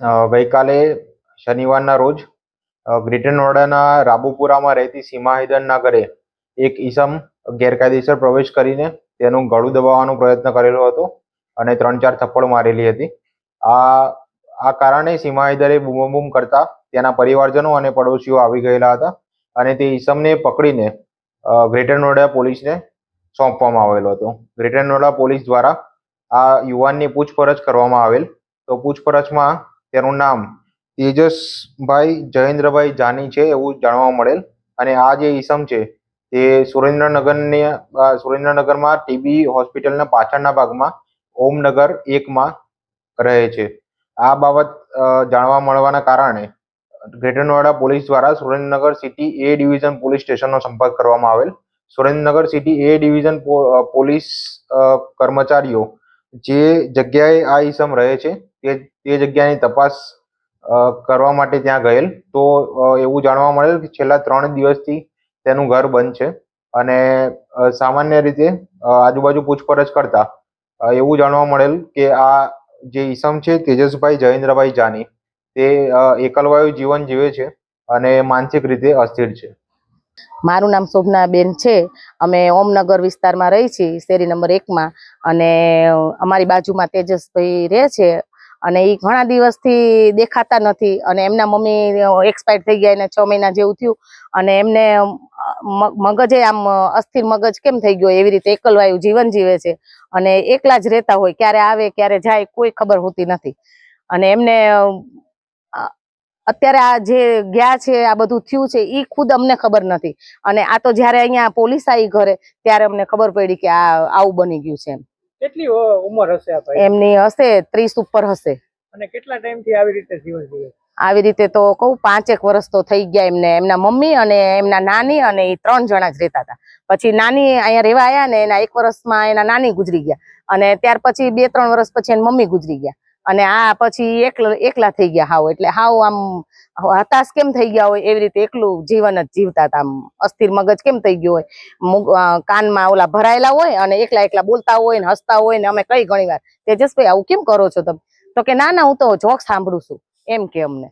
ગઈકાલે શનિવારના રોજ ગ્રેટર નોઈડાના રાબુપુરામાં રહેતી સીમા હૈદરના ઘરે એક ઈસમ ગેરકાયદેસર પ્રવેશ કરીને તેનું ગળું દબાવવાનો પ્રયત્ન કરેલો હતો અને ત્રણ ચાર થપ્પડ મારેલી હતી. આ આ કારણે સીમા હૈદરે બૂમ બૂમ કરતા તેના પરિવારજનો અને પડોશીઓ આવી ગયેલા હતા અને તે ઈસમને પકડીને ગ્રેટર નોઈડા પોલીસને સોંપવામાં આવેલો હતો. ગ્રેટર નોઈડા પોલીસ દ્વારા આ યુવાનની પૂછપરછ કરવામાં આવેલ. તો પૂછપરછમાં તેનું નામ તેજસભાઈ જયેન્દ્રભાઈ જાની છે એવું જાણવા મળેલ. અને આ જે ઈસમ છે તે સુરેન્દ્રનગરની સુરેન્દ્રનગરમાં ટીબી હોસ્પિટલના પાછળના ભાગમાં ઓમનગર એકમાં રહે છે. આ બાબત જાણવા મળવાના કારણે ગ્રેટર નોઈડા પોલીસ દ્વારા Surendranagar city A division police સ્ટેશનનો સંપર્ક કરવામાં આવેલ. Surendranagar city A division police કર્મચારીઓ જે જગ્યાએ આ ઈસમ રહે છે તે તે જગ્યાની તપાસ કરવા માટે ત્યાં ગયેલ. તો એવું જાણવા મળેલ કે છેલ્લા ત્રણ દિવસથી તેનું ઘર બંધ છે અને સામાન્ય રીતે આજુબાજુ પૂછપરછ કરતા એવું જાણવા મળેલ કે આ જે ઈસમ છે તેજસભાઈ જયેન્દ્રભાઈ જાની, તે એકલવાયુ જીવન જીવે છે અને માનસિક રીતે અસ્થિર છે. મારું નામ શોભનાબેન છે. અમે ઓમનગર વિસ્તારમાં રહી છીએ, શેરી નંબર એકમાં. અને અમારી બાજુમાં તેજસભાઈ રહે છે. અને એ ઘણા દિવસથી દેખાતા નથી. અને એમના મમ્મી એક્સપાયર થઈ ગયા એને છ મહિના જેવું થયું. અને એમને મગજે આમ અસ્થિર મગજ કેમ થઈ ગયો એવી રીતે એકલવાયું જીવન જીવે છે. અને એકલા જ રહેતા હોય, ક્યારે આવે, ક્યારે જાય, કોઈ ખબર હોતી નથી. અને એમને અત્યારે આ જે ગયા છે, આ બધું થયું છે એ ખુદ અમને ખબર નથી. અને આ તો જ્યારે અહીંયા પોલીસ આવી ઘરે, ત્યારે અમને ખબર પડી કે આ, આવું બની ગયું છે એમ. કેટલી ઉંમર હશે આ ભાઈ? એમની હશે ત્રીસ ઉપર હશે. અને કેટલા ટાઈમથી આવી રીતે જીવન જીવે? આવી રીતે તો કહું પાંચેક વર્ષ તો થઈ ગયા એમને એમના મમ્મી અને એમના નાની અને એ ત્રણ જણા જ રહેતા હતા. પછી નાની અહીંયા રહેવા આવ્યા ને એના એક વર્ષમાં એના નાની ગુજરી ગયા. અને ત્યાર પછી બે ત્રણ વર્ષ પછી એની મમ્મી ગુજરી ગયા. અને આ પછી એકલા એકલા થઈ ગયા હાવ. એટલે હાવ આમ હતાશ કેમ થઈ ગયા હોય એવી રીતે એકલું જીવન જ જીવતા હતા આમ. અસ્થિર મગજ કેમ થઈ ગયું હોય? કાનમાં ઓલા ભરાયેલા હોય અને એકલા એકલા બોલતા હોય ને હસતા હોય ને અમે કઈ ઘણી વાર. તેજસભાઈ આવું કેમ કરો છો તમે? તો કે ના ના, હું તો જોક સાંભળું છું. એમ કે અમને.